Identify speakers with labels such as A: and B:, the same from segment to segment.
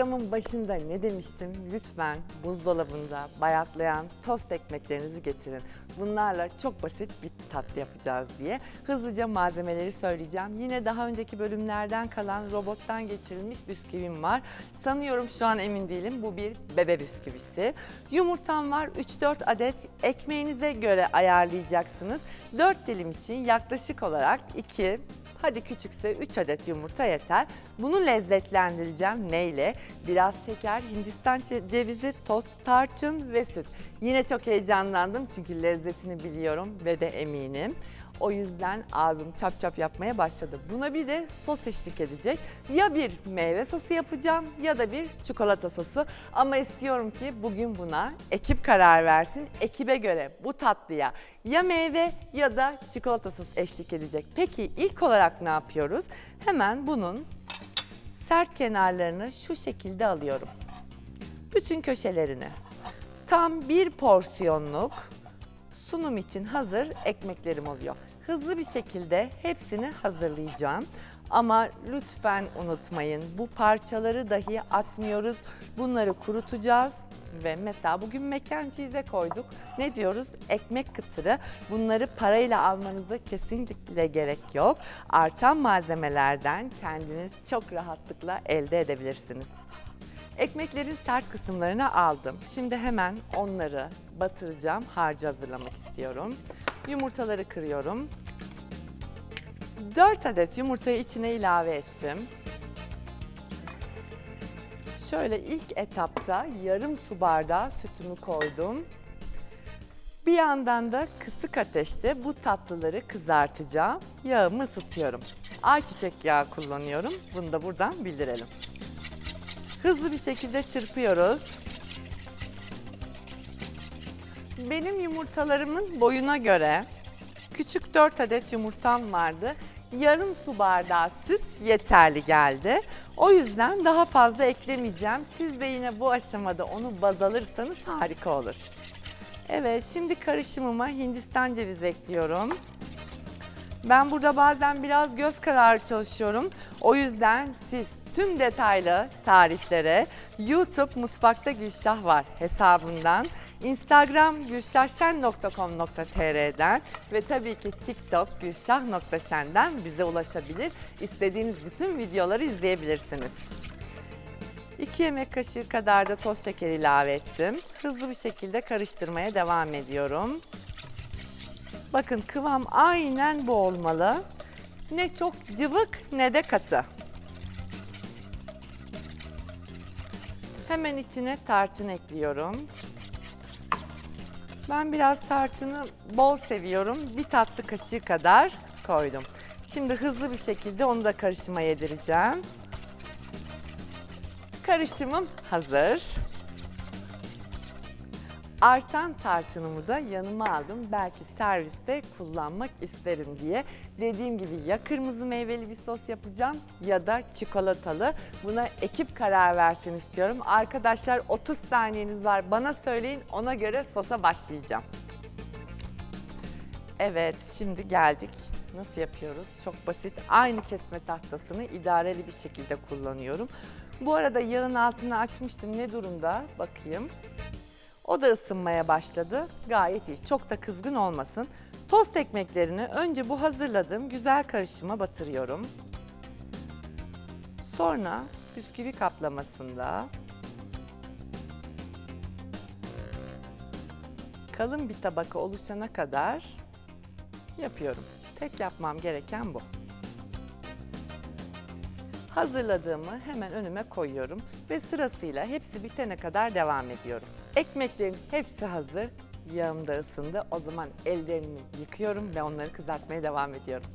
A: Programın başında ne demiştim? Lütfen buzdolabında bayatlayan tost ekmeklerinizi getirin. Bunlarla çok basit bir tatlı yapacağız diye. Hızlıca malzemeleri söyleyeceğim. Yine daha önceki bölümlerden kalan robottan geçirilmiş bisküvim var. Sanıyorum şu an emin değilim. Bu bir bebe bisküvisi. Yumurtam var. 3-4 adet ekmeğinize göre ayarlayacaksınız. 4 dilim için yaklaşık olarak 2 Hadi küçükse 3 adet yumurta yeter. Bunu lezzetlendireceğim. Neyle? Biraz şeker, Hindistan ce- cevizi, toz tarçın ve süt. Yine çok heyecanlandım çünkü lezzetini biliyorum ve de eminim. O yüzden ağzım çap çap yapmaya başladı. Buna bir de sos eşlik edecek. Ya bir meyve sosu yapacağım ya da bir çikolata sosu. Ama istiyorum ki bugün buna ekip karar versin. Ekibe göre bu tatlıya ya meyve ya da çikolata sosu eşlik edecek. Peki ilk olarak ne yapıyoruz? Hemen bunun sert kenarlarını şu şekilde alıyorum. Bütün köşelerini. Tam bir porsiyonluk sunum için hazır ekmeklerim oluyor. Hızlı bir şekilde hepsini hazırlayacağım. Ama lütfen unutmayın bu parçaları dahi atmıyoruz. Bunları kurutacağız ve mesela bugün mekan cheese'e koyduk. Ne diyoruz? Ekmek kıtırı. Bunları parayla almanıza kesinlikle gerek yok. Artan malzemelerden kendiniz çok rahatlıkla elde edebilirsiniz. Ekmeklerin sert kısımlarını aldım. Şimdi hemen onları batıracağım. Harcı hazırlamak istiyorum. Yumurtaları kırıyorum. 4 adet yumurtayı içine ilave ettim. Şöyle ilk etapta yarım su bardağı sütümü koydum. Bir yandan da kısık ateşte bu tatlıları kızartacağım. Yağımı ısıtıyorum. Ayçiçek yağı kullanıyorum. Bunu da buradan bildirelim. Hızlı bir şekilde çırpıyoruz. Benim yumurtalarımın boyuna göre küçük 4 adet yumurtam vardı. Yarım su bardağı süt yeterli geldi. O yüzden daha fazla eklemeyeceğim. Siz de yine bu aşamada onu baz alırsanız harika olur. Evet, şimdi karışımıma Hindistan cevizi ekliyorum. Ben burada bazen biraz göz kararı çalışıyorum. O yüzden siz tüm detaylı tariflere YouTube Mutfakta Gülşah var hesabından, Instagram gülşahşen.com.tr'den ve tabii ki TikTok gülşah.şen'den bize ulaşabilir. İstediğiniz bütün videoları izleyebilirsiniz. 2 yemek kaşığı kadar da toz şeker ilave ettim. Hızlı bir şekilde karıştırmaya devam ediyorum. Bakın kıvam aynen bu olmalı. Ne çok cıvık ne de katı. Hemen içine tarçın ekliyorum. Ben biraz tarçını bol seviyorum. Bir tatlı kaşığı kadar koydum. Şimdi hızlı bir şekilde onu da karışıma yedireceğim. Karışımım hazır. Artan tarçınımı da yanıma aldım. Belki serviste kullanmak isterim diye. Dediğim gibi ya kırmızı meyveli bir sos yapacağım ya da çikolatalı. Buna ekip karar versin istiyorum. Arkadaşlar 30 saniyeniz var. Bana söyleyin ona göre sosa başlayacağım. Evet şimdi geldik. Nasıl yapıyoruz? Çok basit. Aynı kesme tahtasını idareli bir şekilde kullanıyorum. Bu arada yağın altını açmıştım. Ne durumda? Bakayım. O da ısınmaya başladı. Gayet iyi. Çok da kızgın olmasın. Tost ekmeklerini önce bu hazırladığım güzel karışıma batırıyorum. Sonra bisküvi kaplamasında kalın bir tabaka oluşana kadar yapıyorum. Tek yapmam gereken bu. Hazırladığımı hemen önüme koyuyorum ve sırasıyla hepsi bitene kadar devam ediyorum. Ekmeklerin hepsi hazır. Yağım da ısındı. O zaman ellerimi yıkıyorum ve onları kızartmaya devam ediyorum.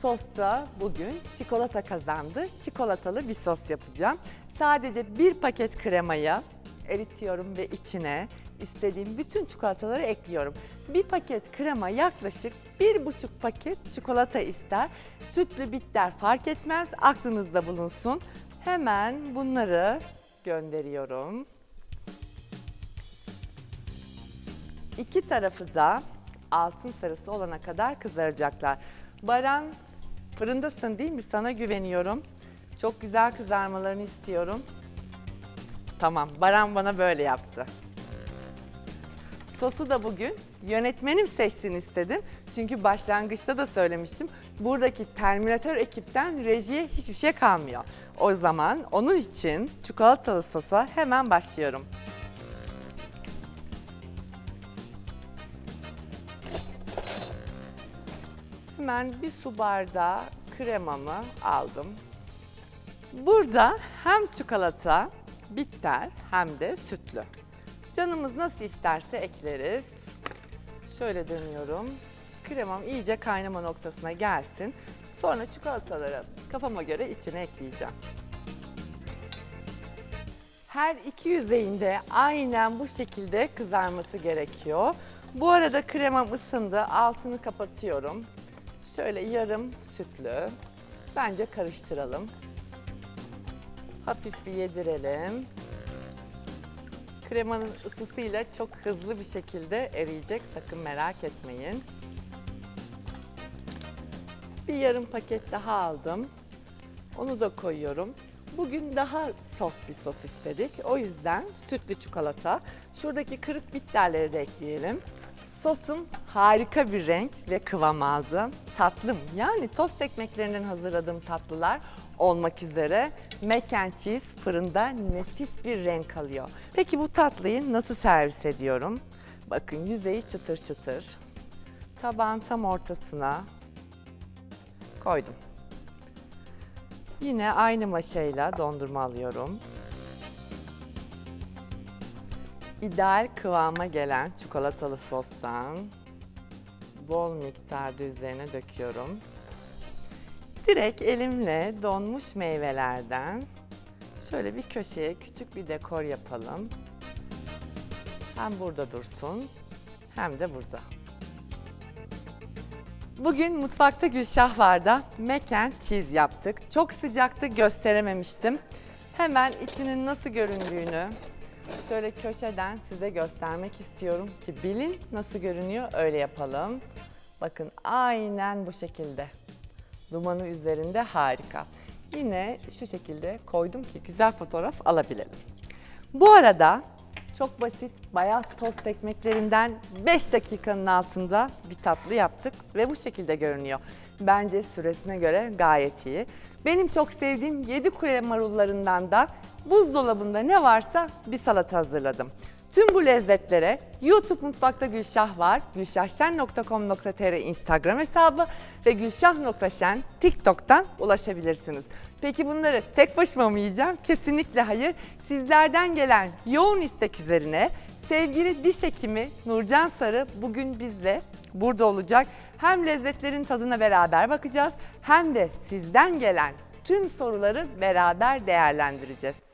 A: Sosta bugün çikolata kazandı. Çikolatalı bir sos yapacağım. Sadece bir paket kremayı eritiyorum ve içine istediğim bütün çikolataları ekliyorum. Bir paket krema yaklaşık bir buçuk paket çikolata ister. Sütlü bitter fark etmez. Aklınızda bulunsun. Hemen bunları gönderiyorum. İki tarafı da altın sarısı olana kadar kızaracaklar. Baran fırındasın değil mi? Sana güveniyorum. Çok güzel kızarmalarını istiyorum. Tamam, Baran bana böyle yaptı. Sosu da bugün yönetmenim seçsin istedim. Çünkü başlangıçta da söylemiştim. Buradaki Terminator ekipten rejiye hiçbir şey kalmıyor. O zaman onun için çikolatalı sosa hemen başlıyorum. Hemen bir su bardağı kremamı aldım. Burada hem çikolata, bitter hem de sütlü. Canımız nasıl isterse ekleriz. Şöyle dönüyorum. Kremam iyice kaynama noktasına gelsin. Sonra çikolataları kafama göre içine ekleyeceğim. Her iki yüzeyinde aynen bu şekilde kızarması gerekiyor. Bu arada kremam ısındı. Altını kapatıyorum. Şöyle yarım sütlü. Bence karıştıralım. Hafif bir yedirelim. Kremanın ısısıyla çok hızlı bir şekilde eriyecek. Sakın merak etmeyin. Bir yarım paket daha aldım. Onu da koyuyorum. Bugün daha soft bir sos istedik. O yüzden sütlü çikolata. Şuradaki kırık bitterleri de ekleyelim. Sosum harika bir renk ve kıvam aldı. Tatlım yani tost ekmeklerinden hazırladığım tatlılar olmak üzere mac and cheese fırında nefis bir renk alıyor. Peki bu tatlıyı nasıl servis ediyorum? Bakın yüzeyi çıtır çıtır. Tabağın tam ortasına koydum. Yine aynı maşayla dondurma alıyorum. İdeal kıvama gelen çikolatalı sostan bol miktarda üzerine döküyorum. Direkt elimle donmuş meyvelerden şöyle bir köşeye küçük bir dekor yapalım. Hem burada dursun hem de burada. Bugün mutfakta Gülşah vardı. Mac and cheese yaptık. Çok sıcaktı gösterememiştim. Hemen içinin nasıl göründüğünü şöyle köşeden size göstermek istiyorum ki bilin nasıl görünüyor öyle yapalım. Bakın aynen bu şekilde. Dumanı üzerinde harika. Yine şu şekilde koydum ki güzel fotoğraf alabilelim. Bu arada çok basit bayat tost ekmeklerinden 5 dakikanın altında bir tatlı yaptık ve bu şekilde görünüyor. Bence süresine göre gayet iyi. Benim çok sevdiğim 7 kule marullarından da buzdolabında ne varsa bir salata hazırladım. Tüm bu lezzetlere YouTube Mutfakta Gülşah var, gülşahşen.com.tr Instagram hesabı ve gülşah.şen TikTok'tan ulaşabilirsiniz. Peki bunları tek başıma mı yiyeceğim? Kesinlikle hayır. Sizlerden gelen yoğun istek üzerine sevgili diş hekimi Nurcan Sarı bugün bizle burada olacak. Hem lezzetlerin tadına beraber bakacağız hem de sizden gelen tüm soruları beraber değerlendireceğiz.